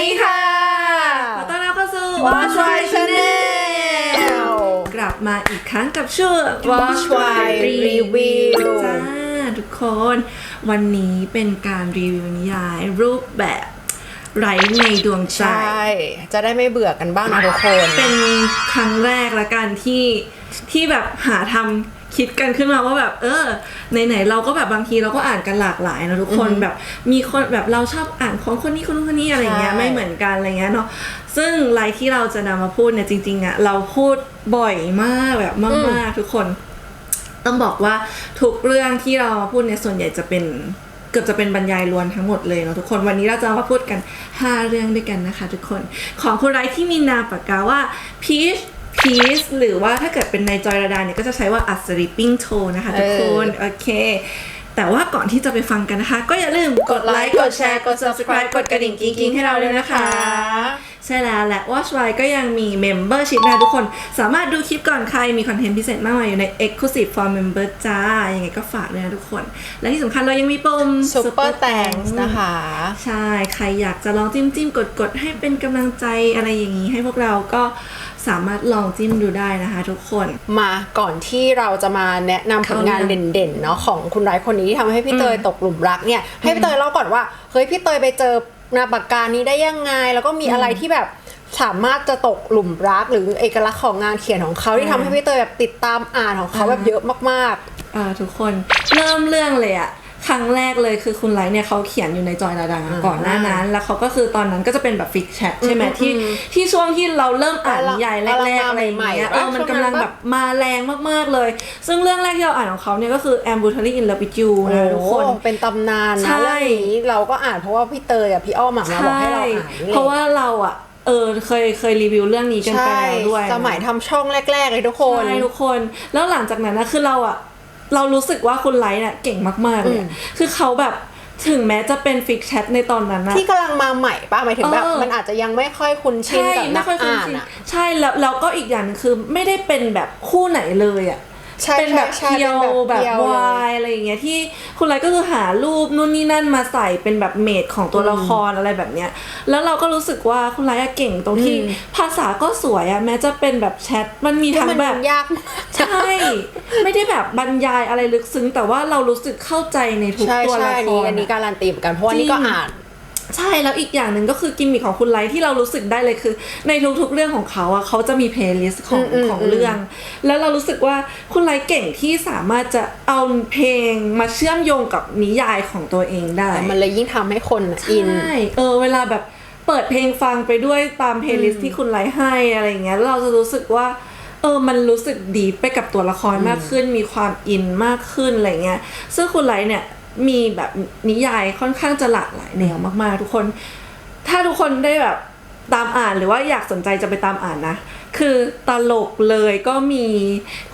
ดีค่ะ ขอต้อนรับเข้าสู่ Watch Why Channel กลับมาอีกครั้งกับช่วง Watch Why Review จ้าทุกคน วันนี้เป็นการรีวิวนิยายรูปแบบไร้ในดวงใจ ใช่ จะได้ไม่เบื่อกันบ้างนะทุกคน เป็นครั้งแรกละกันที่ที่แบบหาทำ คิดกันขึ้นมาว่าแบบ เออไหนๆเราก็แบบบางทีเราก็อ่านกันหลากหลายนะทุกคนแบบมีคนแบบเราชอบอ่านของคนนี้คนนู้นคนนี้อะไรเงี้ยใช่ ไม่เหมือนกันอะไรเงี้ยเนาะซึ่งไลน์ที่เราจะนำมาพูดเนี่ยจริงๆอะเราพูดบ่อยมากแบบมากๆทุกคน ต้องบอกว่าทุกเรื่องที่เรามาพูดเนี่ยส่วนใหญ่จะเป็นเกือบจะเป็นบรรยายล้วนทั้งหมดเลยเนาะทุกคนวันนี้เราจะมาพูดกัน 5 เรื่องด้วยกันนะคะ ทุกคนของคุณไรที่มีนามปากกาว่า peach peace หรือว่าถ้าเกิดเป็นในจอยระดาเนี่ยก็จะใช้ว่า a sleeping tone นะคะทุกคน โอเค แต่ว่าก่อนที่จะไปฟังกันนะคะ ก็อย่าลืมกดไลค์กดแชร์กด subscribe กดกระดิ่งกิ๊งๆให้เราด้วยนะคะ ใช่แล้วและ Watch Why ก็ยังมี Membership นะทุกคน สามารถดูคลิปก่อนใครมีคอนเทนต์พิเศษมากมายอยู่ใน Exclusive for Member จ้า ยังไงก็ฝากด้วยนะทุกคน และที่สำคัญเรายังมีปุ่ม Super Thanks นะคะ ใช่ ใครอยากจะลองจิ้มจิ้มกดกดให้เป็นกำลังใจอะไรอย่างนี้ให้พวกเราก็ สามารถลองจิ้มดูได้นะคะทุกคน มาก่อนที่เราจะมาแนะนำผลงานเด่นๆเนาะของคุณร้ายคนนี้ที่ทำให้พี่เตยตกหลุมรักเนี่ยให้พี่เตยเล่าก่อนว่าเฮ้ยพี่เตยไปเจอนาปากกานี้ได้ยังไง แล้วก็มีอะไรที่แบบสามารถจะตกหลุมรักหรือเอกลักษณ์ของงานเขียนของเขาที่ทำให้พี่เตยแบบติดตามอ่านของเขาแบบเยอะมากอ่าทุกคนเริ่มเรื่องเลยอะ ครั้งแรกเลยคือคุณไลท์เนี่ยเขาเขียนอยู่ในจอยดาดังก่อนหน้านั้น แล้วเขาก็คือตอนนั้นก็จะเป็นแบบฟิกแชทใช่ไหมที่ที่ช่วงที่เราเริ่มอ่านนิยายแรกๆอะไรอย่างเงี้ยเออมันกำลังแบบมาแรงมากๆเลย ซึ่งเรื่องแรกที่เราอ่านของเขาเนี่ยก็คือ Ambulatory in Love with You ๆนะทุกคนโอ้เป็นตำนานใช่นะเรื่องนี้เราก็อ่านเพราะว่าพี่เตยกับพี่อ้อมอะมาบอกให้เราอ่านนี่แหลเพราะว่าเราอะเออเคยเคยรีวิวเรื่องนี้กันไปใช่แล้วด้วย สมัยทำช่องแรก ๆ เลยทุกคนใช่ทุกคน แล้วหลังจากนั้นนะคือเราอะ เรารู้สึกว่าคุณไลท์เนี่ยเก่งมากๆเลยอะคือเขาแบบถึงแม้จะเป็นฟิกแชทในตอนนั้นนะที่กำลังมาใหม่ป่ะหมายถึงแบบเออมันอาจจะยังไม่ค่อยคุ้นชินใช่กับนัไม่กค่อยคุ้นอ่านชินอะใช่แล้วแล้วก็อีกอย่างหนึงคือไม่ได้เป็นแบบคู่ไหนเลยอะใช่ เป็นแบบใช่เพียวเป็นแบบเพียวเลวายยอะไรอย่างเงี้ยที่คุณไรก็คือหารูปนู่นนี่นั่นมาใส่เป็นแบบเมดของตัวละครอะไรแบบเนี้ยแล้วเราก็รู้สึกว่าคุณไรอะเก่งตรงที่ภาษาก็สวยอะแม้จะเป็นแบบแชทมันมีทั้งมันแบบยากมากใช่ ไม่ได้แบบบรรยายอะไรลึกซึ้งแต่ว่าเรารู้สึกเข้าใจในทุกใช่ตัวใช่ละอันคนี้รอันนี้อะการันตีเหมือนกันเพราะว่าจริงนี่ก็อ่าน ใช่แล้วอีกอย่างหนึ่งก็คือกิมมิคของคุณไลท์ที่เรารู้สึกได้เลยคือ ในทุกๆเรื่องของเขาอะเขาจะมีเพลย์ลิสต์ของอืมอืมของเรื่อง แล้วเรารู้สึกว่าคุณไลท์เก่งที่สามารถจะเอาเพลงมาเชื่อมโยงกับนิยายของตัวเองได้ มันเลยยิ่งทำให้คนอะอินใช่เออเวลาแบบเปิดเพลงฟังไปด้วยตามเพลย์ลิสต์ที่คุณไลท์ให้อะไรอย่างเงี้ยแล้วเราจะรู้สึกว่าเออ มันรู้สึกดีไปกับตัวละครมากขึ้น มีความอินมากขึ้นอะไรเงี้ย ซึ่งคุณไลท์เนี่ย มีแบบนิยายค่อนข้างจะหลากหลายแนวมากๆ ทุกคน ถ้าทุกคนได้แบบตามอ่านหรือว่าอยากสนใจจะไปตามอ่านนะ คือตลกเลยก็มี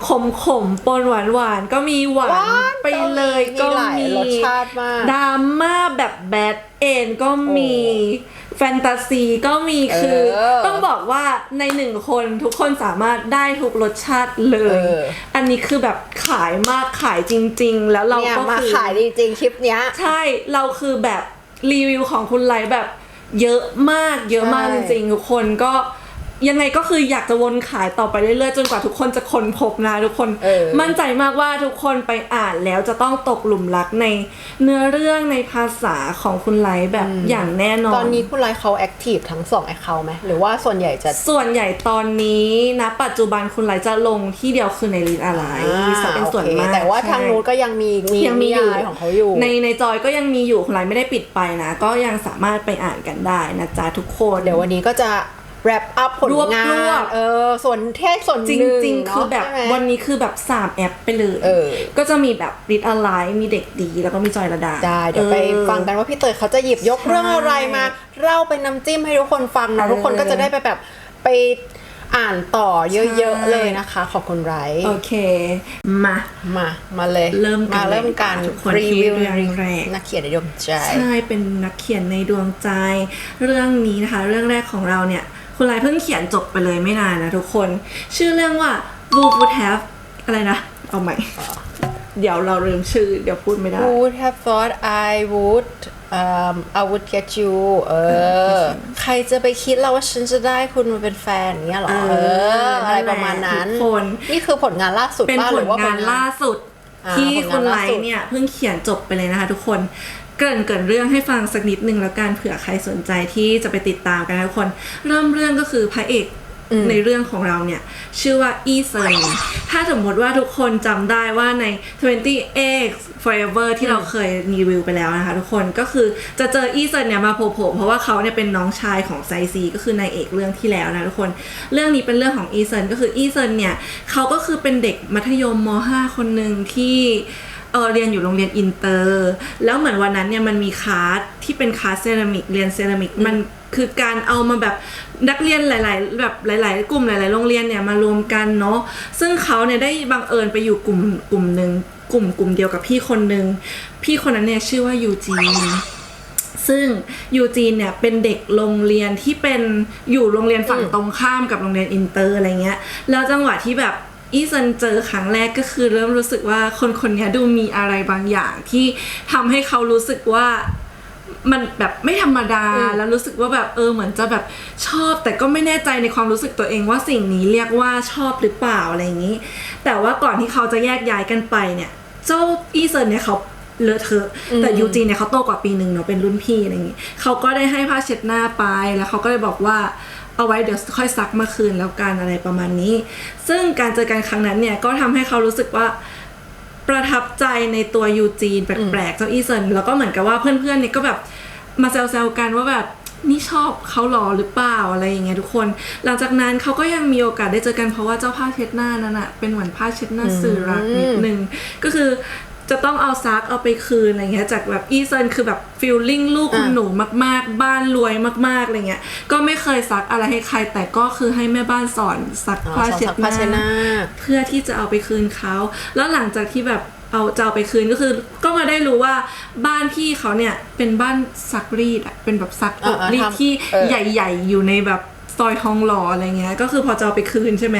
ขมขมๆปนหวานหวานๆก็มีหวาหวานนไปเลยก็มีหลายมีรสชาติมากดราม่าแบบแบดเอ็นก็มี แฟนตาซีก็มีคือเออต้องบอกว่าในหนึ่งคนทุกคนสามารถได้ทุกรสชาติเลย เออ อันนี้คือแบบขายมากขายจริง ๆ แล้วเราเนี่ยก็มาคือ ขายจริงๆคลิปเนี้ย ใช่ เราคือแบบรีวิวของคุณไลท์แบบเยอะมาก เยอะมากใช่ จริงๆทุกคนก็ ยังไงก็คืออยากจะวนขายต่อไปเรื่อยๆ จนกว่าทุกคนจะค้นพบนะทุกคน เออ มั่นใจมากว่าทุกคนไปอ่านแล้วจะต้องตกหลุมรักในเนื้อเรื่องในภาษาของคุณไลท์แบบอย่างแน่นอน ตอนนี้คุณไลฟ์เขาแอคทีฟทั้งสองแอคเคาท์ไหมหรือว่าส่วนใหญ่จะ ส่วนใหญ่ตอนนี้นะปัจจุบันคุณไลท์จะลงที่เดียวคือในลิสอะไรจะเป็นส่วนโอเคมากแต่ว่าทางใช่นู้นก็ยังมีมียังมีนิอยู่ยายของเขาอยู่ ในในจอยก็ยังมีอยู่คุณไลท์ไม่ได้ปิดไปนะ ก็ยังสามารถไปอ่านกันได้นะจ๊ะทุกคน เดี๋ยววันนี้ก็จะ wrap up ผลรวบงารวบนเออส่วนแค่ส่วนจหนึ่ริงเนาะๆคือแบบใช่ไหมวันนี้คือแบบ 3 แอปไปเลยเออก็จะมีแบบริดอะไรมีเด็กดีแล้วก็มีจอยระดาได้เดี๋ยวไปออฟังกันว่าพี่เตยเขาจะหยิบยกใช่เรื่องอะไรมาเล่าเป็นน้ำจิ้มให้ทุกคนฟังนะเออทุกคนก็จะได้ไปแบบไปอ่านต่อเยอะใช่ๆเลยนะคะ ขอบคุณไรโอเค มามามาเลย เริ่มกันมาเริ่มกันเลยดีกว่าทุกคนรีวิวที่เรื่องแรกนักเขียนในดวงใจใช่เป็นนักเขียนในดวงใจ เรื่องนี้นะคะ เรื่องแรกของเราเนี่ย คุณไลท์เพิ่งเขียนจบไปเลยไม่นานนะทุกคน ชื่อเรื่องว่า Wolf Would Have อะไรนะ เอาใหม่ เดี๋ยวเราลืมชื่อ เดี๋ยวพูดไม่ได้ Would have thought I would um I would get you เออ ใครจะไปคิดเราว่าฉันจะได้คุณมาเป็นแฟนอย่างเงี้ยเหรอเอเอออ อะไรประมาณนั้นทุกคนนี่คือผลงานล่าสุดเป็นป่ะผหลรือว่งานล่าสุดอ่าที่ผลงานคุณไลล่าสุดท์เนี่ยเพิ่งเขียนจบไปเลยนะคะทุกคน เกริ่นเกรินเรื่องให้ฟังสักนิดนึงแล้วกันเผื่อใครสนใจที่จะไปติดตามกันนะทุกคน เริ่มเรื่องก็คือพระเอกในเรื่องของเราเนี่ย ชื่อว่าอีเซินถ้าสมมติว่าทุกคนจำได้ว่าใน 20 x Forever ที่เราเคยรีวิวไปแล้วนะคะทุกคนก็คือจะเจออีเซินเนี่ยมาโผล่ๆเพราะว่าเขาเนี่ยเป็นน้องชายของไซซีก็คือนายเอกเรื่องที่แล้วนะทุกคนเรื่องนี้เป็นเรื่องของอีเซินก็คืออีเซินเนี่ยเขาก็คือเป็นเด็กมัธยมม .5 คนหนึ่งที่เออเรียนอยู่โรงเรียนอินเตอร์ แล้วเหมือนวันนั้นเนี่ยมันมีคลาสที่เป็นคลาสเซรามิกเรียนเซรามิกมันคือการเอามาแบบนักเรียนหลาย ๆ แบบหลาย ๆ กลุ่มหลาย ๆ โรงเรียนเนี่ยมารวมกันเนาะซึ่งเขาเนี่ยได้บังเอิญไปอยู่กลุ่มกลุ่มหนึ่งกลุ่มกลุ่มเดียวกับพี่คนหนึ่งพี่คนนั้นเนี่ยชื่อว่ายูจีนซึ่งยูจีนเนี่ยเป็นเด็กโรงเรียนที่เป็นอยู่โรงเรียนฝั่งตรงข้ามกับโรงเรียนอินเตอร์อะไรเงี้ยแล้วจังหวะที่แบบ อีซันเจอครั้งแรกก็คือเริ่มรู้สึกว่าคนคนเนี้ยดูมีอะไรบางอย่างที่ทำให้เขารู้สึกว่ามันแบบไม่ธรรมดาอืมแล้วรู้สึกว่าแบบเออเหมือนจะแบบชอบ แต่ก็ไม่แน่ใจในความรู้สึกตัวเองว่าสิ่งนี้เรียกว่าชอบหรือเปล่าอะไรอย่างนี้ แต่ว่าก่อนที่เขาจะแยกย้ายกันไปเนี่ย เจ้าอีเซินเนี่ยเขาเลอะเทอะแต่ยูจีนเนี่ยเขาโตกว่าปีหนึ่งเนาะเป็นรุ่นพี่อะไรอย่างงี้เขาก็ได้ให้ผ้าเช็ดหน้าไปแล้วเขาก็เลยบอกว่า เอาไว้เดี๋ยวค่อยซักเมื่อคืนแล้วกันอะไรประมาณนี้ ซึ่งการเจอกันครั้งนั้นเนี่ยก็ทำให้เขารู้สึกว่าประทับใจในตัวยูจีนแปลกๆเจ้าอีเซินแล้วก็เหมือนกับว่าเพื่อนๆเนี่ยก็แบบมาแซวๆกันว่าแบบนี่ชอบเขาหรอหรือเปล่าอะไรอย่างเงี้ยทุกคน หลังจากนั้นเขาก็ยังมีโอกาสได้เจอกันเพราะว่าเจ้าผ้าเช็ดหน้านั้นอะเป็นเหมือนผ้าเช็ดหน้าสื่อรักนิดนึงก็คือ จะต้องเอาซักเอาไปคืนอะไรเงี้ยจากแบบอีเซินคือแบบฟิลลิ่งลูกคุณอะหนูมากๆ บ้านรวยมากๆอะไรเงี้ยก็ไม่เคยซักอะไรให้ใคร แต่ก็คือให้แม่บ้านสอนซักอ๋อผ้าสอนเช็ดซักหผ้าเช็ดหน้าน้าเพื่อที่จะเอาไปคืนเขาแล้วหลังจากที่แบบเอาจะเอาไปคืนก็คือ ก็มาได้รู้ว่าบ้านพี่เขาเนี่ยเป็นบ้านซักรีดอะเป็นแบบซักอบอ่าๆรีดทำที่เออใหญ่ ๆ อยู่ในแบบ ซอยทองหล่ออะไรเงี้ย ก็คือพอจะเอาไปคืนใช่ไหม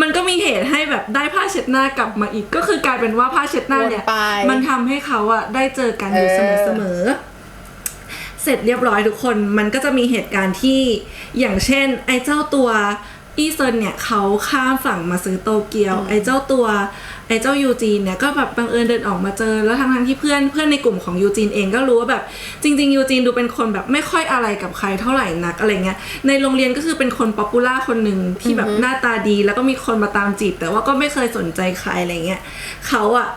มันก็มีเหตุให้แบบได้ผ้าเช็ดหน้ากลับมาอีก ก็คือกลายเป็นว่าผ้าเช็ดหน้าเนี่ย วนไป มันทำให้เขาอะได้เจอกันอยู่เออเสมอๆเสร็จเรียบร้อยทุกคน มันก็จะมีเหตุการณ์ที่อย่างเช่น ไอ้เจ้าตัว อีเซินเนี่ยเขาข้ามฝั่งมาซื้อโตเกียว ไอ้เจ้าตัวไอ้เจ้ายูจีนเนี่ยก็แบบบังเอิญเดินออกมาเจอแล้วทั้งๆที่เพื่อนเพื่อนในกลุ่มของยูจีนเองก็รู้ว่าแบบจริง ๆ ยูจีนดูเป็นคนแบบไม่ค่อยอะไรกับใครเท่าไหร่นักอะไรเงี้ยในโรงเรียนก็คือเป็นคนป๊อปปูล่าคนหนึ่งที่แบบหน้าตาดีแล้วก็มีคนมาตามจีบ แต่ว่าก็ไม่เคยสนใจใครอะไรเงี้ยเขาอะ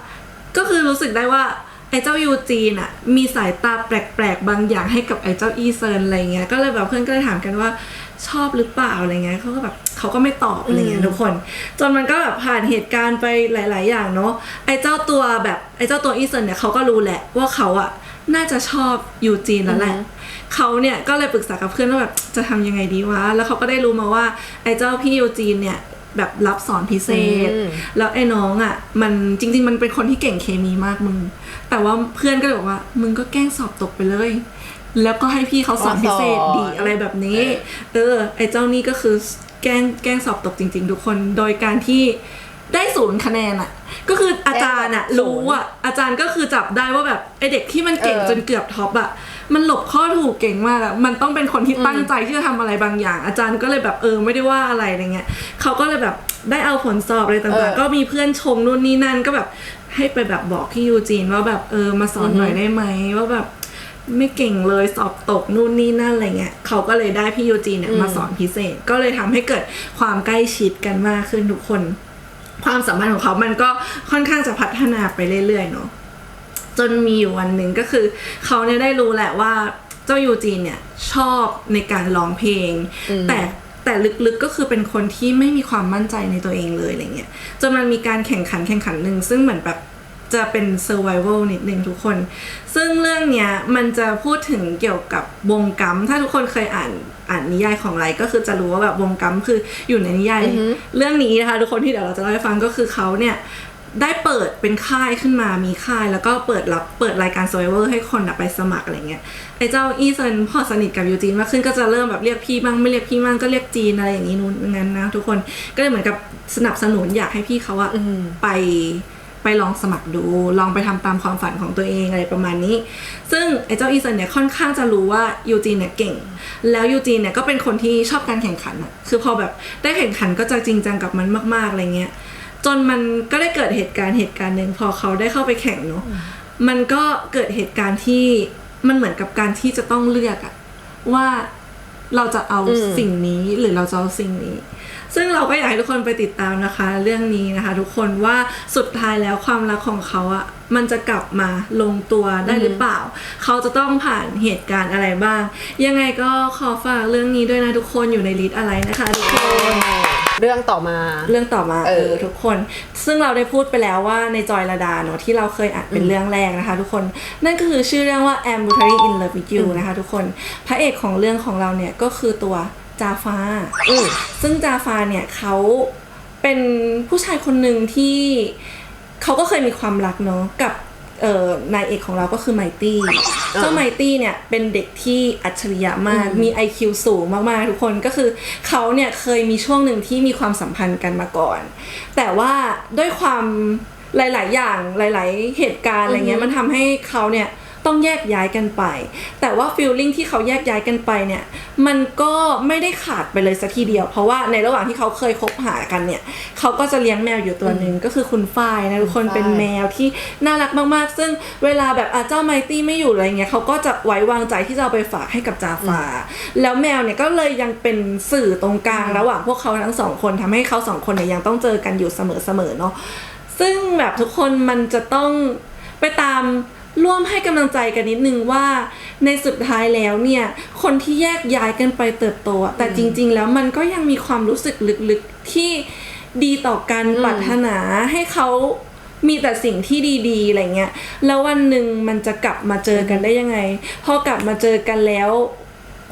ก็คือรู้สึกได้ว่าไอ้เจ้ายูจีนอะมีสายตาแปลกๆบางอย่างให้กับไอ้เจ้าอีเซินอะไรเงี้ยก็เลยแบบเพื่อนก็เลยถามกันว่า ชอบหรือเปล่าอะไรเงี้ยเขาก็แบบเขาก็ไม่ตอบอะไรเงี้ยทุกคน จนมันก็แบบผ่านเหตุการณ์ไปหลาย ๆ อย่างเนาะไอ้เจ้าตัวแบบไอ้เจ้าตัวอีเซินเนี่ยเขาก็รู้แหละว่าเขาอะน่าจะชอบยูจีนแล้วแหละเขาเนี่ยก็เลยปรึกษากับเพื่อนว่าแบบจะทำยังไงดีวะแล้วเขาก็ได้รู้มาว่าไอ้เจ้าพี่ยูจีนเนี่ยแบบรับสอนพิเศษอืมแล้วไอ้น้องอะ มันจริง ๆ มันเป็นคนที่เก่งเคมีมากมึง แต่ว่าเพื่อนก็เลยบอกว่า มึงก็แกล้งสอบตกไปเลย แล้วก็ให้พี่เขาสอนพิเศษดีสอนอะไรแบบนี้ เออ ไอ้เจ้านี่ก็คือแกล้งแกล้งสอบตกจริง ๆ ทุกคนโดยการที่ได้ศูนย์คะแนนอะก็คืออาจารย์อะแกล้งแบบศูรู้นย์อะอาจารย์ก็คือจับได้ว่าแบบไอเด็กที่มันเก่งเออจนเกือบท็อปอะมันหลบข้อถูกเก่งมากอะมันต้องเป็นคนที่ตั้งใจที่จะทำอะไรบางอย่าง อาจารย์ก็เลยแบบเออไม่ได้ว่าอะไรอะไรเงี้ยเขาก็เลยแบบได้เอาผลสอบอะไรเอต่างอๆก็มีเพื่อนชมนู่นนี่นั่นก็แบบให้ไปแบบบอกพี่ยูจีนว่าแบบเออมาสอนหน่อยได้ไหมว่าแบบ ไม่เก่งเลยสอบตกนู่นนี่นั่นอะไรเงี้ยเขาก็เลยได้พี่ยูจีนเนี่ยมาสอนพิเศษ ก็เลยทำให้เกิดความใกล้ชิดกันมากขึ้นทุกคน ความสัมพันธ์ของเขามันก็ค่อนข้างจะพัฒนาไปเรื่อยๆเนาะจนมีอยู่วันหนึ่งก็คือ เขาเนี่ยได้รู้แหละว่าเจ้ายูจีนเนี่ยชอบในการร้องเพลง แต่แต่ลึกๆก็คือเป็นคนที่ไม่มีความมั่นใจในตัวเองเลยอะไรเงี้ยจนมันมีการแข่งขันแข่งขันหนึ่งซึ่งเหมือนแบบ จะเป็น survival นิดนึงทุกคน ซึ่งเรื่องเนี้ยมันจะพูดถึงเกี่ยวกับวงกัมถ้าทุกคนเคยอ่านอ่านนิยายของไรก็คือจะรู้ว่าแบบวงกัมคืออยู่ในนิยาย เรื่องนี้นะคะทุกคนที่เดี๋ยวเราจะเล่าให้ฟังก็คือเขาเนี่ยได้เปิดเป็นค่ายขึ้นมามีค่าย แล้วก็เปิดรับเปิดรายการ Survivor ให้คนอะไปสมัครอะไรเงี้ยไอ้เจ้าอีเซนพอสนิทกับยูจีนมากขึ้นก็จะเริ่มแบบเรียกพี่บ้างไม่เรียกพี่บ้างก็เรียกจีนอะไรอย่างนี้นู้นงั้นนะทุกคนก็เลยเหมือนกับสนับสนุนอยากให้พี่เขาอะไปไป ลองสมัครดู ลองไปทำตามความฝันของตัวเองอะไรประมาณนี้ ซึ่งไอ้เจ้าอีเซนเนี่ยค่อนข้างจะรู้ว่ายูจีนเนี่ยเก่ง แล้วยูจีนเนี่ยก็เป็นคนที่ชอบการแข่งขันอะคือพอแบบได้แข่งขันก็จะจริงจังกับมันมากๆอะไรเงี้ยจนมันก็ได้เกิดเหตุการณ์เหตุการณ์หนึ่งพอเขาได้เข้าไปแข่งเนาะมันก็เกิดเหตุการณ์ที่มันเหมือนกับการที่จะต้องเลือกอะว่าเราจะเอาสิ่งนี้หรือเราจะเอาสิ่งนี้ ซึ่งเราก็อยากให้ทุกคนไปติดตามนะคะ เรื่องนี้นะคะ ทุกคนว่าสุดท้ายแล้วความรักของเขาอะมันจะกลับมาลงตัวได้หรือเปล่า เขาจะต้องผ่านเหตุการณ์อะไรบ้าง ยังไงก็ขอฝากเรื่องนี้ด้วยนะทุกคนอยู่ในลิสต์อะไรนะคะทุกคน เรื่องต่อมา เรื่องต่อมาเอเอออ ทุกคน ซึ่งเราได้พูดไปแล้วว่าในจอยระดาเนาะที่เราเคยอ่านเป็นเรื่องแรกนะคะ ทุกคนนั่นก็คือชื่อเรื่องว่า Am b u t e r y in Love with You นะคะ ทุกคนพระเอกของเรื่องของเราเนี่ยก็คือตัว จาฟาอืมซึ่งจาฟาเนี่ยเขาเป็นผู้ชายคนหนึ่งที่เขาก็เคยมีความรักเนาะกับเอ่อนายเอกของเราก็คือไมตี้ เจ้าไมตี้เนี่ยเป็นเด็กที่อัจฉริยะมาก มี IQ สูงมากๆ ทุกคนก็คือเขาเนี่ยเคยมีช่วงหนึ่งที่มีความสัมพันธ์กันมาก่อน แต่ว่าด้วยความหลาย ๆ อย่างหลาย ๆ เหตุการณ์อะไรเงี้ยมันทำให้เขาเนี่ย ต้องแยกย้ายกันไป แต่ว่าฟีลลิ่งที่เขาแยกย้ายกันไปเนี่ย มันก็ไม่ได้ขาดไปเลยสักทีเดียว เพราะว่าในระหว่างที่เขาเคยคบหากันเนี่ย เขาก็จะเลี้ยงแมวอยู่ตัวหนึ่งก็คือคุณฝ้ายนะทุกคนฝ้ายเป็นแมวที่น่ารักมากๆ ซึ่งเวลาแบบอาเจ้าไมตี้ไม่อยู่อะไรเงี้ยเขาก็จะไว้วางใจที่จะเอาไปฝากให้กับจาฟา แล้วแมวเนี่ยก็เลยยังเป็นสื่อตรงกลางระหว่างพวกเขาทั้งสองคนทำให้เขาสองคนเนี่ยยังต้องเจอกันอยู่เสมอๆเนาะซึ่งแบบทุกคนมันจะต้องไปตาม ร่วมให้กำลังใจกันนิดนึงว่าในสุดท้ายแล้วเนี่ย คนที่แยกย้ายกันไปเติบโตอะแต่จริง ๆ แล้วมันก็ยังมีความรู้สึกลึกๆที่ดีต่อกันปรารถนาให้เขามีแต่สิ่งที่ดีๆอะไรเงี้ยแล้ววันหนึ่งมันจะกลับมาเจอกันได้ยังไง พอกลับมาเจอกันแล้ว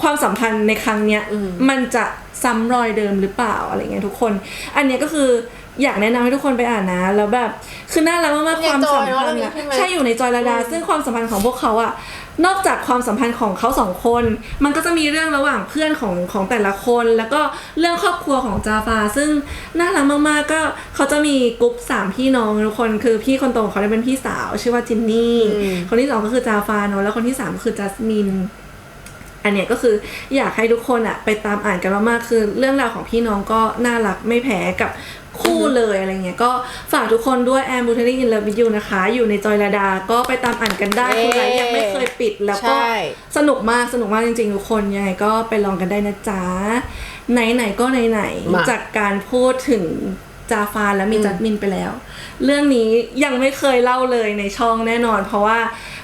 ความสัมพันธ์ในครั้งเนี้ยมันจะซ้ำรอยเดิมหรือเปล่าอะไรเงี้ยทุกคน อันเนี้ยก็คือ อยากแนะนำให้ทุกคนไปอ่านนะ แล้วแบบคือน่ารักมากๆในความจสัอมยเนอะพันธ์เรื่องนี้อะใช่ไหมใช่อยู่ในจอยระดา ซึ่งความสัมพันธ์ของพวกเขาอะนอกจากความสัมพันธ์ของเขาสองคน มันก็จะมีเรื่องระหว่างเพื่อนของของแต่ละคน แล้วก็เรื่องครอบครัวของจาฟา ซึ่งน่ารักมากๆก็เขาจะมีกรุ๊ปสามพี่น้องทุกคนคือพี่คนโตของเขาเนี่ยเป็นพี่สาว ชื่อว่าจินนี่อืมคนที่สองก็คือจาฟาเนอะแล้วคนที่สามก็คือจัสมินอันเนี้ยก็คืออยากให้ทุกคนอะไปตามอ่านกันมากๆคือเรื่องราวของพี่น้องก็น่ารักไม่แพ้กับ คู่เลยอะไรเงี้ยก็ฝากทุกคนด้วยแอมบูเทอรี่อินเลิฟวิดยูนะคะ อยู่ในจอยระดาก็ไปตามอ่านกันได้เย้คุณไลฟ์ยังไม่เคยปิดแล้วก็ใช่สนุกมากสนุกมากจริงๆทุกคนยังไงก็ไปลองกันได้นะจ๊ะไหนๆก็ไหนมาๆจากการพูดถึงจาฟาและมีจัดมินไปแล้ว เรื่องนี้ยังไม่เคยเล่าเลยในช่องแน่นอน เพราะว่า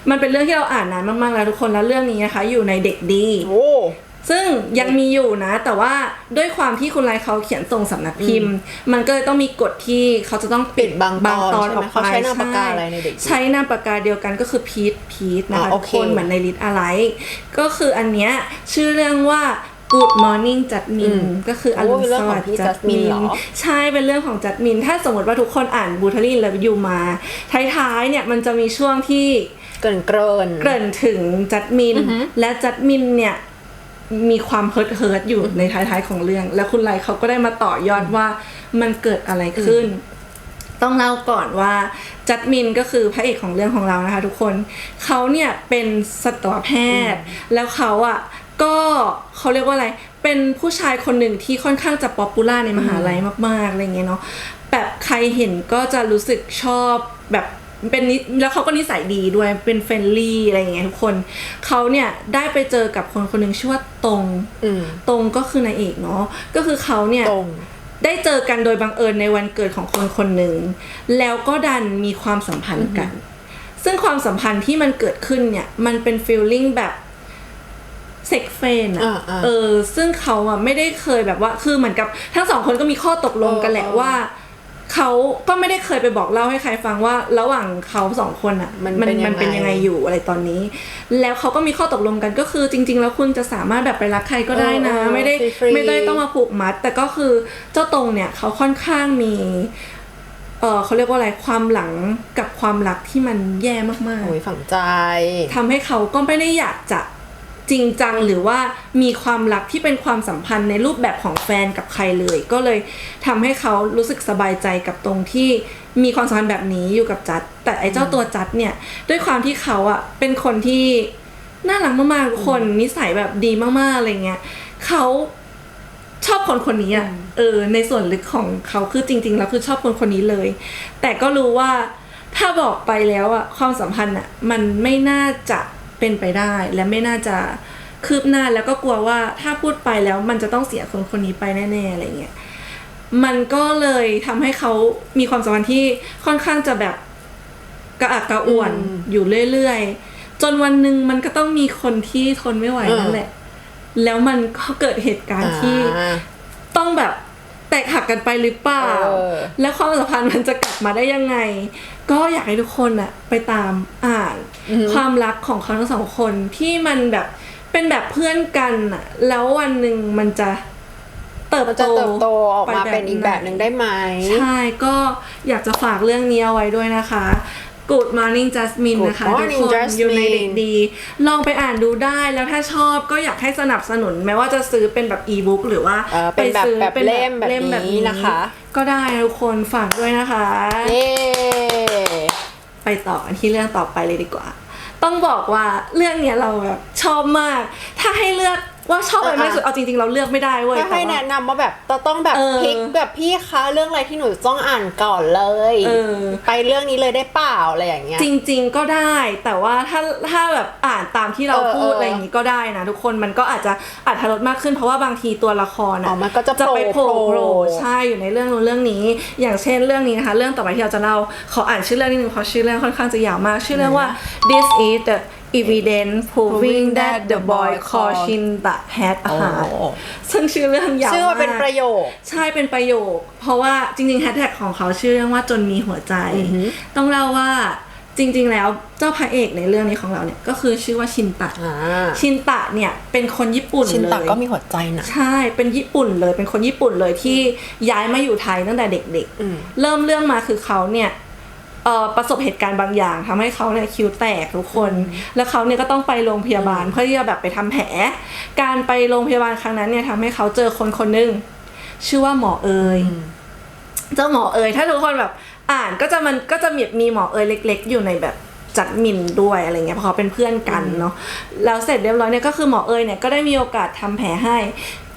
มันเป็นเรื่องที่เราอ่านนานมากๆแล้วทุกคนแล้วเรื่องนี้นะคะ อยู่ในเด็กดีโอ้ ซึ่งยังมีอยู่นะ แต่ว่าด้วยความที่คุณไลเขาเขียนส่งสำนักพิมพ์ มันก็เลยต้องมีกฎที่เขาจะต้องปิดปิดบางตอนใช่ไหมเขาใช้นามปากกาอะไรในเด็กดีใช้นามปากกาเดียวกันก็คือพีทพีทนะคะอ๋อโอทุกเคคนเหมือนในลิทอะไร ก็คืออันเนี้ยชื่อเรื่องว่า Good Morning จัดมินอืมก็คืออรุณโอ้เป็นเรื่สองขวัองสดิ์พี่จัดมิ Jasmine นเหรอใช่เป็นเรื่องของจัดมิน ถ้าสมมติว่าทุกคนอ่านบูทารีนแล้วอยู่มาท้ายๆเนี่ยมันจะมีช่วงที่เกินเกินเกริ่นถึงจัดมินอือฮึและจัดมินเนี่ย มีความเฮิร์ทเฮิร์ทอยู่ในท้ายๆของเรื่อง แล้วคุณไลเขาก็ได้มาต่อยอดว่ามันเกิดอะไรขึ้น ต้องเล่าก่อนว่าจัดมินก็คือพระเอกของเรื่องของเรานะคะ ทุกคนเขาเนี่ยเป็นสัตวแพทย์ แล้วเขาอะก็เขาเรียกว่าอะไร เป็นผู้ชายคนหนึ่งที่ค่อนข้างจะป๊อปปูล่าในมหาลัยมากๆอะไรเงี้ยเนาะแบบใครเห็นก็จะรู้สึกชอบแบบ เป็นนิแล้วเขาก็นิสัยดีด้วยเป็นเฟรนลี่อะไรอย่างเงี้ยทุกคนเขาเนี่ยได้ไปเจอกับคนคนหนึ่งชื่อว่าตรงอืมตรงก็คือนายเอกเนาะก็คือเขาเนี่ยตรงได้เจอกันโดยบังเอิญในวันเกิดของคนคนหนึ่งแล้วก็ดันมีความสัมพันธ์กัน ซึ่งความสัมพันธ์ที่มันเกิดขึ้นเนี่ย มันเป็นฟีลลิ่งแบบเซ็กเฟนอะอ่าอ่าเออ ซึ่งเขาอะไม่ได้เคยแบบว่า คือเหมือนกับทั้งสองคนก็มีข้อตกลงกันแหละเออเออว่า เขาก็ไม่ได้เคยไปบอกเล่าให้ใครฟังว่า ระหว่างเขาสองคนอะมันมันเป็นยังไงมันเป็นยังไงอยู่อะไรตอนนี้ แล้วเขาก็มีข้อตกลงกันก็คือจริง ๆ แล้วคุณจะสามารถแบบไปรักใครก็ได้นะเออเออไม่ได้ฟรีๆไม่ได้ต้องมาผูกมัด แต่ก็คือเจ้าตรงเนี่ยเขาค่อนข้างมีเออเขาเรียกว่าอะไรความหลังกับความรักที่มันแย่มากโอ้ยฝังใจๆทำให้เขาก็ไม่ได้อยากจะจ ริงจังหรือว่ามีความรักที่เป็นความสัมพันธ์ในรูปแบบของแฟนกับใครเลย ก็เลยทำให้เขารู้สึกสบายใจกับตรงที่มีความสัมพันธ์แบบนี้อยู่กับจัด แต่ไอ้เจ้าตัวจัดเนี่ย ด้วยความที่เขาอะเป็นคนที่น่ารักมากๆทุกคนนิสัยแบบดีมากๆอะไรเงี้ยเขาชอบคนคนนี้อะเออ ในส่วนลึกของเขาคือจริง ๆ แล้วคือชอบคนคนนี้เลย แต่ก็รู้ว่าถ้าบอกไปแล้วอะความสัมพันธ์อะมันไม่น่าจะ เป็นไปได้ และไม่น่าจะคืบหน้าแล้วก็กลัวว่าถ้าพูดไปแล้วมันจะต้องเสียคนคนนี้ไปแน่ๆอะไรเงี้ยมันก็เลยทำให้เขามีความสัมพันธ์ที่ค่อนข้างจะแบบกระอักกระอ่วนอืมอยู่เรื่อยๆ จนวันหนึ่งมันก็ต้องมีคนที่ทนไม่ไหวเออนั่นแหละ แล้วมันก็เกิดเหตุการณ์ที่อ่าต้องแบบแตกหักกันไปหรือเปล่าเออและความสัมพันธ์มันจะกลับมาได้ยังไง ก็อยากให้ทุกคนอะไปตามอ่าน ความรักของเขาทั้งสองคนที่มันแบบเป็นแบบเพื่อนกันอะแล้ววันหนึ่งมันจะเติบมันโตจะเติบโตออกมาไเป็นอีกแบบหนึ่งได้ไหมใช่ก็อยากจะฝากเรื่องนี้เอาไว้ด้วยนะคะ Good Morning Jasmine Good นะคะ Morning ทุกคน Jasmine อยู่ในเด็กดี ลองไปอ่านดูได้แล้วถ้าชอบก็อยากให้สนับสนุน แม้ว่าจะซื้อเป็นแบบอีบุ๊กหรือว่าเออเป็นแบบซื้อแบบเล่มแบบนี้นะคะ ก็ได้นะทุกคนฝากด้วยนะคะเย้ ไปต่อกันที่เรื่องต่อไปเลยดีกว่า ต้องบอกว่าเรื่องเนี้ยเราแบบชอบมาก ถ้าให้เลือก ว่าชอบอะไรมากที่สุดเอาจริงๆเราเลือกไม่ได้เว้ยถ้าให้แต่ว่าแนะนำว่าแบบต้องต้องแบบเออ พลิกแบบพี่คะเรื่องอะไรที่หนูต้องอ่านก่อนเลย เออ ไปเรื่องนี้เลยได้เปล่าอะไรอย่างเงี้ย จริง ๆ ก็ได้ แต่ว่าถ้าถ้าแบบอ่านตามที่เราเออพูดเออออะไรอย่างนี้ก็ได้นะทุกคนมันก็อาจจะอัธรสมากขึ้นเพราะว่าบางทีตัวละครอ๋อะอมันก็จะจะไปโผล่โผล่โผล่ใช่อยู่ในเรื่องนู้นเรื่องนี้ อย่างเช่นเรื่องนี้นะคะ เรื่องต่อไปที่เราจะเล่าขออ่านชื่อเรื่องนิดนึงเพราะชื่อเรื่องค่อนข้างจะยาวมาก ชื่อเรื่องว่า this is the evidence proving that the boy called Shinta had a โอ้ heart ซึ่งชื่อเรื่องยาวชื่อว่าเป็นมากประโยค ใช่เป็นประโยค เพราะว่าจริงๆแฮชแท็กของเขาชื่อเรื่องว่าจนมีหัวใจ ต้องเล่าว่าจริงๆ แล้วเจ้าพระเอกในเรื่องนี้ของเราเนี่ยก็คือชื่อว่าชินตะอ่าชินตะเนี่ยเป็นคนญี่ปุ่นชินตะเลยก็มีหัวใจนะ ใช่ เป็นญี่ปุ่นเลย เป็นคนญี่ปุ่นเลยที่ย้ายมาอยู่ไทยตั้งแต่เด็กอืมๆเริ่มเรื่องมาคือเขาเนี่ยเอ่อ ประสบเหตุการณ์บางอย่างทำให้เขาเนี่ยคิ้วแตกทุกคน แล้วเขาเนี่ยก็ต้องไปโรงพยาบาลเพื่อที่จะแบบไปทำแผล การไปโรงพยาบาลครั้งนั้นเนี่ยทำให้เขาเจอคนคนหนึ่งชื่อว่าหมอเอยเจ้าหมอเอยถ้าทุกคนแบบอ่านก็จะมันก็จะมีมีหมอเอยเล็ก ๆ อยู่ในแบบจัดมินด้วยอะไรเงี้ยเพราะเขาเป็นเพื่อนกันเนาะแล้วเสร็จเรียบร้อยเนี่ยก็คือหมอเอยเนี่ยก็ได้มีโอกาสทำแผลให้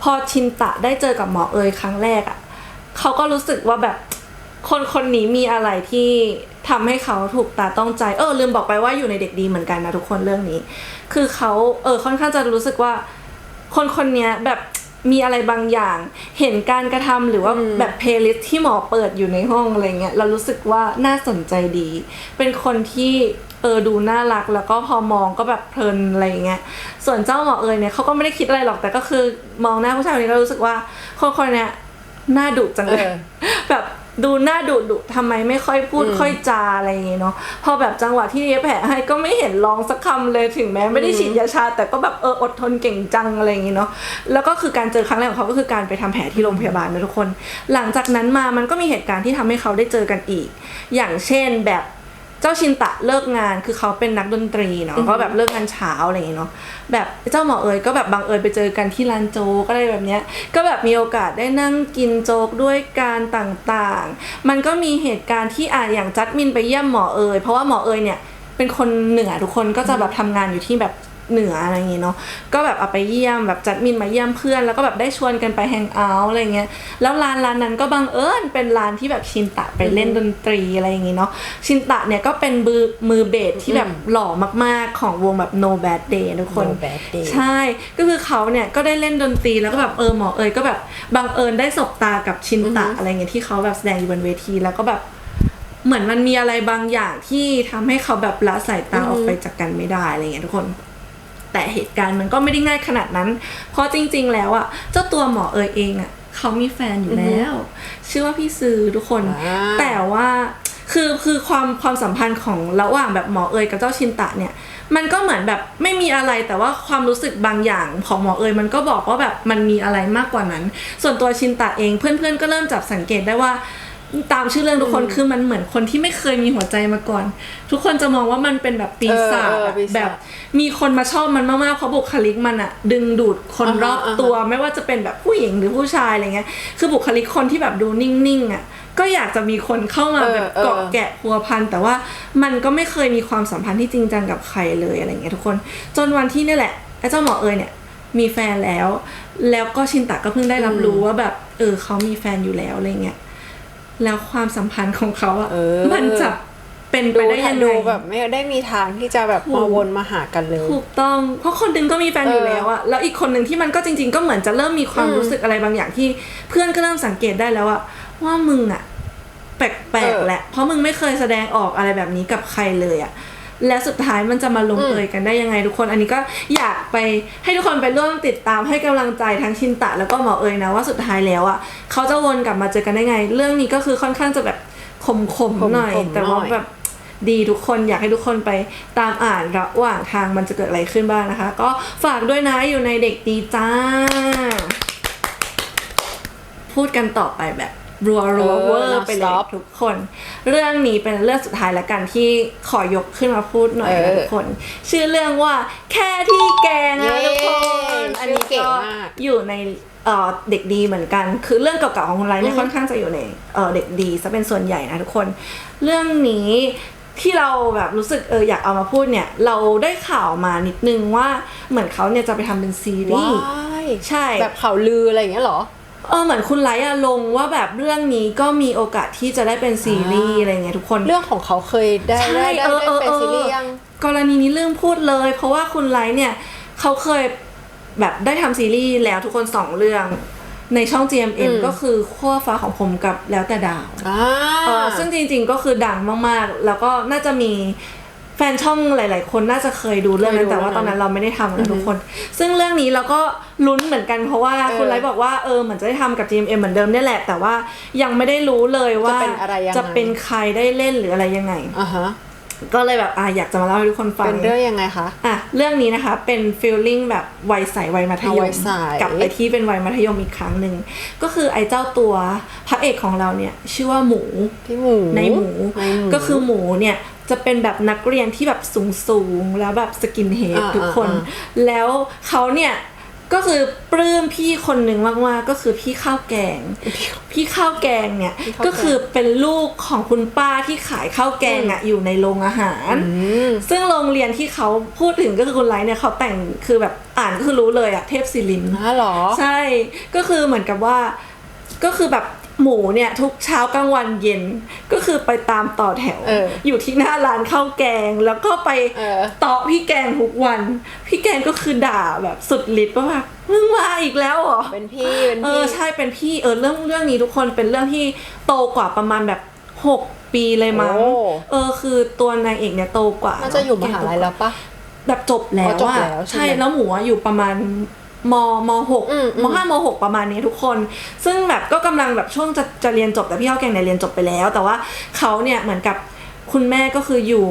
พอชินตะได้เจอกับหมอเอยครั้งแรกอะ่ะเขาก็รู้สึกว่าแบบ คนคนนี้มีอะไรที่ทำให้เขาถูกตาต้องใจ เออลืมบอกไปว่าอยู่ในเด็กดีเหมือนกันนะทุกคนเรื่องนี้ คือเขาเออค่อนข้างจะรู้สึกว่า คนคนเนี้ยแบบมีอะไรบางอย่าง เห็นการกระทำหรือว่าแบบเพลย์ลิสที่หมอเปิดอยู่ในห้องอะไรเงี้ยเรารู้สึกว่าน่าสนใจดี เป็นคนที่เออดูน่ารักแล้วก็พอมองก็แบบเพลินอะไรเงี้ยส่วนเจ้าหมอเอยเนี่ยเขาก็ไม่ได้คิดอะไรหรอกแต่ก็คือมองหน้าผู้ชายคนนี้ก็รู้สึกว่าคนคนเนี้ยน่าดุจังเลยเออแบบ ดูหน้าดุดุทำไมไม่ค่อยพูดค่อยจาอะไรอย่างเงี้ยเนาะพอแบบจังหวะที่เย็บแผลให้ก็ไม่เห็นร้องสักคำเลยถึงแม้ไม่ได้ฉีดยาชา แต่ก็แบบเอออดทนเก่งจังอะไรอย่างเงี้ยเนาะแล้วก็คือการเจอครั้งแรกของเขาก็คือการไปทำแผลที่โรงพยาบาลนะทุกคน หลังจากนั้นมามันก็มีเหตุการณ์ที่ทำให้เขาได้เจอกันอีก อย่างเช่นแบบเจ้าชินตะเลิกงานคือเขาเป็นนักดนตรีเนาะก็แบบเลิกงานเช้าอะไรอย่างเงี้ยเนาะแบบเจ้าหมอเอยก็แบบบังเอิญไปเจอกันที่ร้านโจ๊กอะไรแบบเนี้ยก็แบบมีโอกาสได้นั่งกินโจ๊กด้วยการต่างๆ มันก็มีเหตุการณ์ที่อะอย่างจัดมินไปเยี่ยมหมอเอยเพราะว่าหมอเอยเนี่ยเป็นคนเหนือทุกคนก็จะแบบทำงานอยู่ที่แบบ เหนืออะไรอย่างเงี้ยเนาะก็แบบเอาไปเยี่ยมแบบจัดมินมาเยี่ยมเพื่อน แล้วก็แบบได้ชวนกันไปแฮงเอาท์อะไรเงี้ยแล้วร้านร้านนั้นก็บังเอิญเป็นร้านที่แบบชินตะไปเล่นดนตรีอะไรอย่างเงี้ยเนาะชินตะเนี่ยก็เป็นมือมือเบสที่แบบหล่อมากๆของวงแบบ No Bad Day ทุกคน No Bad Day ใช่ก็คือเขาเนี่ยก็ได้เล่นดนตรีแล้วก็แบบเออหมอเอยก็แบบบังเอิญได้สบตากับชินตะอะไรเงี้ยที่เขาแบบแสดงอยู่บนเวทีแล้วก็แบบเหมือนมันมีอะไรบางอย่างที่ทำให้เขาแบบละสายตาออกไปจากกันไม่ได้อะไรเงี้ยทุกคน แต่เหตุการณ์มันก็ไม่ได้ง่ายขนาดนั้น เพราะจริง ๆ แล้วอะเจ้าตัวหมอเอยเองอะเขามีแฟนอยู่แล้ว ชื่อว่าพี่ซือทุกคนอ่าแต่ว่าคือคือความความสัมพันธ์ของระหว่างแบบหมอเอยกับเจ้าชินตะเนี่ย มันก็เหมือนแบบไม่มีอะไรแต่ว่าความรู้สึกบางอย่างของหมอเอยมันก็บอกว่าแบบมันมีอะไรมากกว่านั้น ส่วนตัวชินตะเองเพื่อนๆก็เริ่มจับสังเกตได้ว่า ตามชื่อเรื่องทุกคนคือมันเหมือนคนที่ไม่เคยมีหัวใจมาก่อน ทุกคนจะมองว่ามันเป็นแบบปีศาจเออเอออะปีศาจแบบ มีคนมาชอบมันมากๆเพราะบุคลิกมันอะดึงดูดคนอ่าฮะรอบตัวไม่ว่าจะเป็นแบบผู้หญิงหรือผู้ชายอะไรเงี้ยคือบุคลิกคนที่แบบดูนิ่งๆอะก็อยากจะมีคนเข้ามาเออแบบเออเกาะแกะพัวพันแต่ว่ามันก็ไม่เคยมีความสัมพันธ์ที่จริงจังกับใครเลยอะไรเงี้ยทุกคน จนวันที่เนี่ยแหละไอ้เจ้าหมอเอยเนี่ยมีแฟนแล้ว แล้วก็ชินตะก็เพิ่งได้รับรู้ว่าแบบเออเขามีแฟนอยู่แล้วอะไรเงี้ย แล้วความสัมพันธ์ของเขาอะเออมันจะเป็นไปดูได้ยังไงดูแบบไม่ได้มีทางที่จะแบบถูกมาวนมาหากันเลยถูกต้องเพราะคนหนึงก็มีแฟนอยู่เออแล้วอะแล้วอีกคนหนึ่งที่มันก็จริง ๆ ก็เหมือนจะเริ่มมีความอืมรู้สึกอะไรบางอย่างที่เพื่อนก็เริ่มสังเกตได้แล้วอะว่ามึงอะแปลกเออๆแหละเพราะมึงไม่เคยแสดงออกอะไรแบบนี้กับใครเลยอะ และสุดท้ายมันจะมาลงเอยกันได้ยังไงทุกคน อันนี้ก็อยากไปให้ทุกคนไปร่วมติดตามให้กำลังใจทั้งชินตะแล้วก็หมอเอยนะว่าสุดท้ายแล้วอะเขาจะวนกลับมาเจอกันได้ไง เรื่องนี้ก็คือค่อนข้างจะแบบขมๆหน่อยขมๆแต่ว่าหน่อยแบบดีทุกคนอยากให้ทุกคนไปตามอ่านระหว่างทางมันจะเกิดอะไรขึ้นบ้างนะคะ ก็ฝากด้วยนะอยู่ในเด็กดีจ้า พูดกันต่อไปแบบ รัวรัวเออเวอร์ non ไปเลย stop ทุกคน เรื่องนี้เป็นเรื่องสุดท้ายแล้วกันที่ขอยกขึ้นมาพูดหน่อยเอนะอทุกคน ชื่อเรื่องว่าแค่ที่แกงนะเย้ทุกคน อันนี้ชื่อเก๋ก็มากอยู่ในเอ่อเด็กดีเหมือนกัน คือเรื่องเก่าๆของคนไลน์เนี่ยอือฮึค่อนข้างจะอยู่ในเอ่อเด็กดีซะเป็นส่วนใหญ่นะทุกคน เรื่องนี้ที่เราแบบรู้สึกเอออยากเอามาพูดเนี่ย เราได้ข่าวมานิดนึงว่าเหมือนเขาเนี่ยจะไปทำเป็นซีรีว้าส์ยใช่ แบบข่าวลืออะไรอย่างเงี้ยเหรอ เออเหมือนคุณไลท์อะลงว่าแบบเรื่องนี้ก็มีโอกาสที่จะได้เป็นซีรีส์อ่าอะไรเงี้ยทุกคน เรื่องของเขาเคยได้ใช่ได้ได้เออได้เออเป็นเออ ซีรีส์ยัง กรณีนี้เรื่องพูดเลย เพราะว่าคุณไลท์เนี่ยเขาเคยแบบได้ทำซีรีส์แล้วทุกคนสองเรื่องในช่อง GMM ก็คือขั้วฟ้าของผมกับแล้วแต่ดาว อ่า เออซึ่งจริงๆก็คือดังมากๆ แล้วก็น่าจะมี แฟนช่องหลาย ๆ คนน่าจะเคยดูเรื่องนั้นเคยดูแต่ว่าตอนนั้นเราไม่ได้ทำนะทุกคน ซึ่งเรื่องนี้เราก็ลุ้นเหมือนกันเพราะว่าเออคุณไลท์บอกว่าเออเหมือนจะได้ทำกับ GMM เหมือนเดิมเนี่ยแหละ แต่ว่ายังไม่ได้รู้เลยว่าจะเป็นอะไรยังไงจะเป็นใครได้เล่นหรืออะไรยังไงอ่าฮะก็เลยแบบอะอยากจะมาเล่าให้ทุกคนฟังเป็นเรื่องยังไงคะอะเรื่องนี้นะคะเป็นฟีลลิ่งแบบวัยใสวัยมัธยอะวัมยใสกลับไปที่เป็นวัยมัธยมอีกครั้งหนึ่งก็คือไอ้เจ้าตัวพระเอกของเราเนี่ยชื่อว่าหมูพี่หมูในหมูในหมูก็คือหมูเนี่ย จะเป็นแบบนักเรียนที่แบบสูงสูงๆแล้วแบบสกินเฮดอ่าทุกคนอ่าแล้วเขาเนี่ยก็คือปลื้มพี่คนหนึ่งมากๆก็คือพี่ข้าวแกง พี่ข้าวแกงเนี่ยพี่ข้าวแกงก็คือเป็นลูกของคุณป้าที่ขายข้าวแกงอะอยู่ในโรงอาหารอืมซึ่งโรงเรียนที่เขาพูดถึงก็คือคุณไลท์เนี่ยเขาแต่งคือแบบอ่านก็คือรู้เลยอะเทพศิรินทร์อ๋อเหรอ ใช่ก็คือเหมือนกับว่าก็คือแบบ หมูเนี่ยทุกเช้ากลางวันเย็นก็คือไปตามต่อแถวเอออยู่ที่หน้าร้านข้าวแกง แล้วก็ไปเออเตาะพี่แกงทุกวัน พี่แกงก็คือด่าแบบสุดฤทธิ์ว่าแบบมึงมาอีกแล้วเหรอเป็นพี่เป็นเอพี่อใช่เป็นพี่เออเรื่องเรื่องนี้ทุกคนเป็นเรื่องที่โตกว่าประมาณแบบหกปีเลยมั้งโอ้เออคือตัวนายเอกเนี่ยโตกว่าน่าจะอยู่มหาลัยแล้วปะแบบจบแล้วอ๋อจบอะแล้วใช่ใช่ไหมแล้วหมูอะอยู่ประมาณ มมหกอืมอืมมห้ามหกประมาณนี้ทุกคน ซึ่งแบบก็กำลังแบบช่วงจะจะเรียนจบแต่พี่ข้าวแกงเนี่ยเรียนจบไปแล้ว แต่ว่าเขาเนี่ยเหมือนกับคุณแม่ก็คืออยู่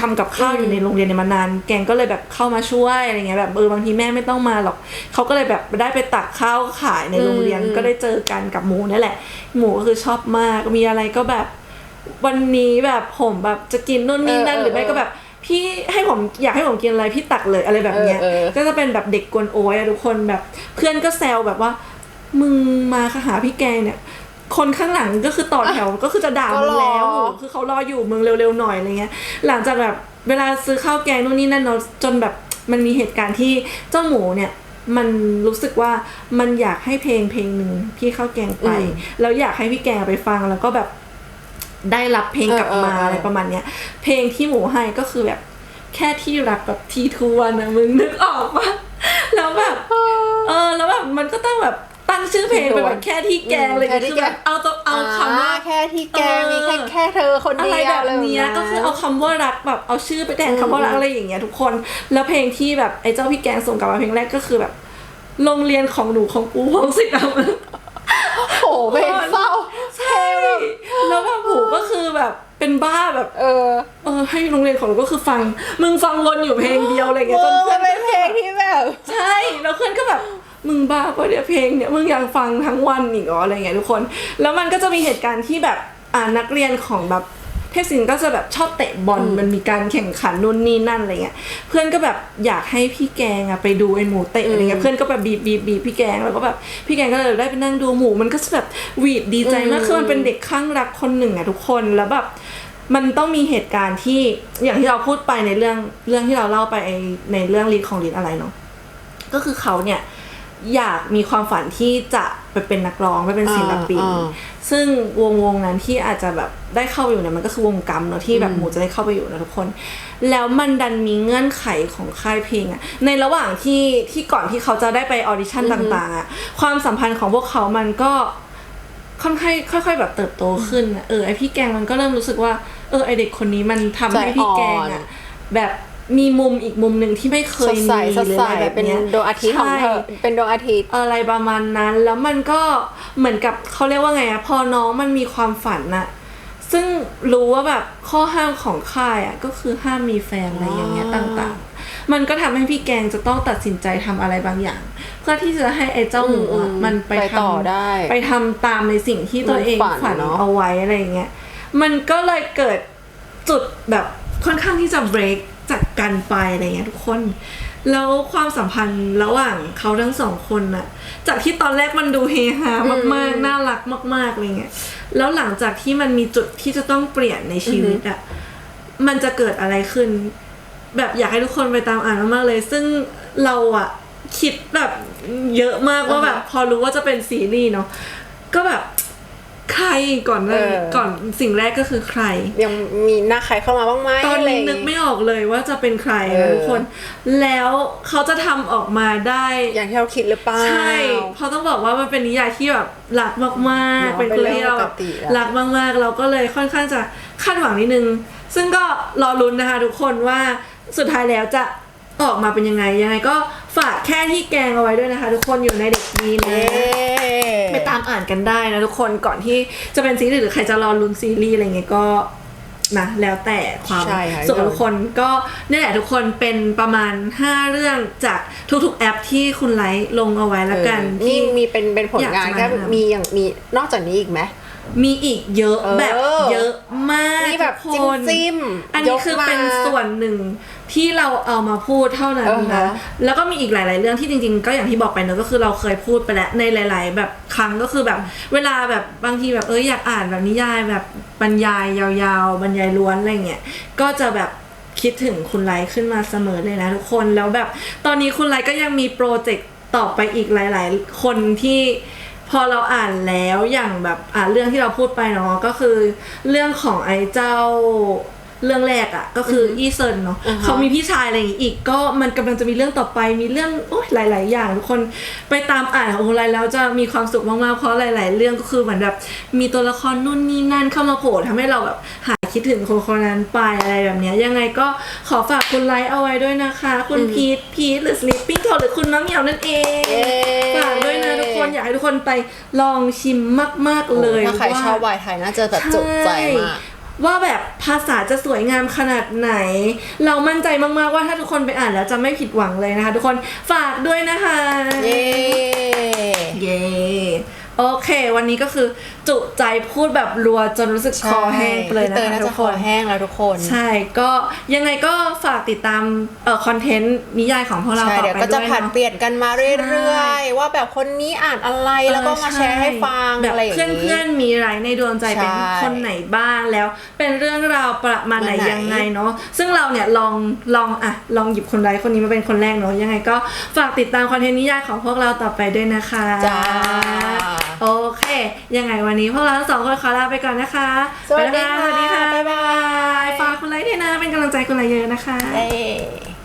ทำกับข้าวอยู่ในโรงเรียนเนี่ยมานาน แกงก็เลยแบบเข้ามาช่วยอะไรเงี้ยแบบเออบางทีแม่ไม่ต้องมาหรอกเขาก็เลยแบบได้ไปตักข้าวขายในโรงเรียนอืมก็ได้เจอกันกับหมูนี่แหละ หมูก็คือชอบมากมีอะไรก็แบบวันนี้แบบผมแบบจะกินนู่นนี่นั่นเออหรือไม่เออก็แบบ พี่ให้ผมอยากให้ผมกินอะไรพี่ตักเลยอะไรแบบเนี้ย เออเออ ก็จะเป็นแบบเด็กกวนโอยอะทุกคนแบบ เพื่อนก็แซวแบบว่า มึงมาหาพี่แกงเนี่ย คนข้างหลังก็คือต่อแถวก็คือจะด่าก็มึงรอแล้วคือเขารออยู่มึงเร็วๆหน่อยอะไรเงี้ย หลังจากแบบเวลาซื้อข้าวแกงนู่นนี่นั่นเนาะจนแบบมันมีเหตุการณ์ที่เจ้าหมูเนี่ย มันรู้สึกว่ามันอยากให้เพลงเพลงหนึ่งพี่ข้าวแกงไปอืมแล้วอยากให้พี่แกงไปฟังแล้วก็แบบ ได้รับเพลงกลับมาเออเออเออออะไรประมาณเนี้ย เพลงที่หมูให้ก็คือแบบแค่ที่รักแบบทีทวนนะมึงนึกออกปะแล้วแบบเออแล้วแบบมันก็ต้องแบบตั้งชื่อเพลงเป็นแบบแค่ที่แกงอะไรอย่างแค่ที่เงี้ยคือแบบแกงเอาตัวเอาคำว่าแค่ที่แกเออมีแค่แค่เธอคนอะเดียวไรแบบเนี้ยลยะก็คือเอาคำว่ารักแบบเอาชื่อไปแทนคำว่ารักอะไรอย่างเงี้ยทุกคน แล้วเพลงที่แบบไอ้เจ้าพี่แกงส่งกลับมาเพลงแรกก็คือแบบ โรงเรียนของหนูของกูของสิทธิ์เอา โอ้โหเพลงเศร้าใช่แล้วแบบหูก็คือแบบเป็นบ้าแบบเออ เออ ให้โรงเรียนของเราก็คือฟัง มึงฟังวนอยู่เพลงเดียวอะไรเอเงี้ยจนอเพื่มัอนนเป็นเพลงที่แบบ ใช่แล้วเพื่อนก็แบบมึงบ้าปะเนี่ยเพลงเนี่ยมึงอยากฟังทั้งวันอีกเหรออะไรเงี้ยทุกคน แล้วมันก็จะมีเหตุการณ์ที่แบบอ่านักเรียนของแบบ เทพศิลป์ก็จะแบบชอบเตะบอลมันมีการแข่งขันนู่นนี่นั่นอะไรเงี้ยเพื่อนก็แบบอยากให้พี่แกงอะไปดูไอ้หมูเตะอะไรเงี้ยเพื่อนก็แบบบีบบีบบีบพี่แกงแล้วก็แบบพี่แกงก็เลยได้ไปนั่งดูหมูมันก็จะแบบหวีดดีใจมากคือมันเป็นเด็กข้างรักคนหนึ่งอะทุกคนแล้วแบบมันต้องมีเหตุการณ์ที่อย่างที่เราพูดไปในเรื่องเรื่องที่เราเล่าไปในเรื่องลีดของลีดอะไรเนาะก็คือเขาเนี่ย อยากมีความฝันที่จะไปเป็นนักร้องไปเป็นศิลปินอ่าอ่าซึ่งวงวงนั้นที่อาจจะแบบได้เข้าไปอยู่เนี่ยมันก็คือวงกรรมเนาะที่แบบหมูจะได้เข้าไปอยู่นะทุกคน แล้วมันดันมีเงื่อนไขของค่ายเพลงอะในระหว่างที่ที่ก่อนที่เขาจะได้ไปออดิชั่นต่างๆอะความสัมพันธ์ของพวกเขามันก็ค่อนข้างค่อย ๆ แบบเติบโตขึ้นอะเออไอพี่แกงมันก็เริ่มรู้สึกว่า เออไอเด็กคนนี้มันทำให้พี่แกงใจอ่อะอนแบบ มีมุมอีกมุมหนึ่งที่ไม่เคสยดมีใสสดหรือใสอะไรแบบเป็นเนี้ยดวงอาทิตย์ของเธอใช่เป็นดวงอาทิตย์อะไรประมาณนั้น แล้วมันก็เหมือนกับเขาเรียกว่าไงอะพอน้องมันมีความฝันอะซึ่งรู้ว่าแบบข้อห้ามของค่ายอะก็คือห้ามมีแฟนอะไรอย่างเงี้ยอ่าต่างๆ มันก็ทำให้พี่แกงจะต้องตัดสินใจทำอะไรบางอย่าง เพื่อที่จะให้ไอ้เจ้าหมูอะมันไปไปทำต่อได้ ไปทำตามในสิ่งที่ตัวเองมันฝันฝันเนอะเอาไว้อะไรอย่างเงี้ยมันก็เลยเกิดจุดแบบค่อนข้างที่จะเบรกจากกันไปอะไรเงี้ยทุกคน แล้วความสัมพันธ์ระหว่างเขาทั้งสองคนน่ะจากที่ตอนแรกมันดูเฮฮามากๆ น่ารักมากๆอะไรเงี้ยแล้วหลังจากที่มันมีจุดที่จะต้องเปลี่ยนในชีวิตอะมันจะเกิดอะไรขึ้น แบบอยากให้ทุกคนไปตามอ่านมากๆเลย ซึ่งเราอะคิดแบบเยอะมากว่าแบบ พอรู้ว่าจะเป็นซีรีส์เนาะก็แบบ ใครก่อนหน้าเออ ก่อนสิ่งแรกก็คือใคร ยังมีหน้าใครเข้ามาบ้างไหมตอนอะไรนี้อย่างนึกงี้ไม่ออกเลยว่าจะเป็นใครเอนะอทุกคน แล้วเขาจะทำออกมาได้ อย่างที่เราคิดหรือเปล่า ใช่เพราะต้องบอกว่ามันเป็นนิยายที่แบบรักมากเนอะๆเป็นคนที่เราเป็นเรื่องปกติอะ รักมากๆ เราก็เลยค่อนข้างจะคาดหวังนิดนึง ซึ่งก็รอลุ้นนะคะทุกคนว่าสุดท้ายแล้วจะออกมาเป็นยังไง ยังไงก็ ฝากแค่ที่แกงเอาไว้ด้วยนะคะ ทุกคนอยู่ในเด็กดีนะเย้ไปตามอ่านกันได้นะทุกคนก่อนที่จะเป็นซีรีส์หรือใครจะรอลุ้นซีรีส์อะไรเงี้ยก็นะแล้วแต่ความใช่ค่ะส่วนทุกคนก็นี่แหละทุกคนเป็นประมาณ 5 เรื่องจากทุกๆแอปที่คุณไลค์ลงเอาไว้แล้วกันเออนี่ที่มีเป็นเป็นผลงานอยากจะก็มามีอย่างมีนอกจากนี้อีกไหม มีอีกเยอะเออแบบเยอะมากนี่แบบทุกคนจิ้มๆอันนี้ยกคือมาเป็นส่วนหนึ่งที่เราเอามาพูดเท่านั้นเออนะฮะแล้วก็มีอีกหลาย ๆ เรื่องที่จริง ๆ ก็อย่างที่บอกไปเนอะก็คือเราเคยพูดไปแล้วในหลาย ๆ แบบครั้งก็คือแบบ เวลาแบบบางทีแบบเอออยากอ่านแบบนิยายแบบบรรยายยาวๆ บรรยายล้วนอะไรเงี้ยก็จะแบบคิดถึงคุณไลท์ขึ้นมาเสมอเลยนะทุกคนแล้วแบบตอนนี้คุณไลท์ก็ยังมีโปรเจกต์ต่อไปอีกหลาย ๆ คนที่ พอเราอ่านแล้วอย่างแบบอ่าเรื่องที่เราพูดไปเนาะก็คือ เรื่องของไอ้เจ้า เรื่องแรกอะ่ะก็คืออีเซินเนาะอือฮะเขามีพี่ชายอะไรอย่างงี้อีก ก็มันกำลังจะมีเรื่องต่อไปมีเรื่องโอ้ยหลาย ๆ อย่างทุกคนไปตามอ่านของอะไรแล้วจะมีความสุขมาก ๆ เพราะหลาย ๆ เรื่องก็คือเหมือนแบบมีตัวละครนู่นนี่นั่นเข้ามาโผล่ทำให้เราแบบหายคิดถึงคนคนนั้นไปอะไรแบบเนี้ยยังไงก็ขอฝากคุณไลท์เอาไว้ด้วยนะคะ คุณพีทพีทหรือ sleeping t o หรือคุณมะเหมียวนั่นเองเย้ฝากด้วยนะทุกคนอยากให้ทุกคนไปลองชิมมาก ๆ เลยถ้าใครว่าชอบวายไทยน่าจะแบบจุใจมากช่ ว่าแบบภาษาจะสวยงามขนาดไหน เรามั่นใจมากๆว่าถ้าทุกคนไปอ่านแล้วจะไม่ผิดหวังเลยนะคะ ทุกคนฝากด้วยนะคะ เย้ เย้ โอเค วันนี้ก็คือจุใจพูดแบบรัวจนรู้สึกคอแห้งไปเลยพี่นะเตยคะน่าทุจะกคคอนแห้งแล้วทุกคน ใช่ก็ยังไงก็ฝากติดตามเอ่อคอนเทนต์นิยายของพวกเราใช่ต่อเดี๋ยวไปก็จะด้วยผัดเนาะเปลี่ยนกันมาเรื่อยๆ ว่าแบบคนนี้อ่านอะไรแล้วก็มาแชร์ให้ฟังแบบอะไรอย่างเพื่อนนี้เพื่อนๆมีไรในดวงใจใช่เป็นคนไหนบ้างแล้ว เป็นเรื่องราวประมาณไหนมาไหนยังไงเนาะซึ่งเราเนี่ยลองลองอะลองหยิบคนใดคนนี้มาเป็นคนแรกเนาะยังไงก็ฝากติดตามคอนเทนต์นิยายของพวกเราต่อไปด้วยนะคะจ้าโอเค ยังไงวันนี้พวกเราทั้งสองคนขอลาไปก่อนนะคะสวัสดีไปค่ะแล้วสวัสดีค่ะบ๊ายบายฝากคุณไลค์ด้วยนะเป็นกำลังใจคุณไลค์เยอะนะคะเย้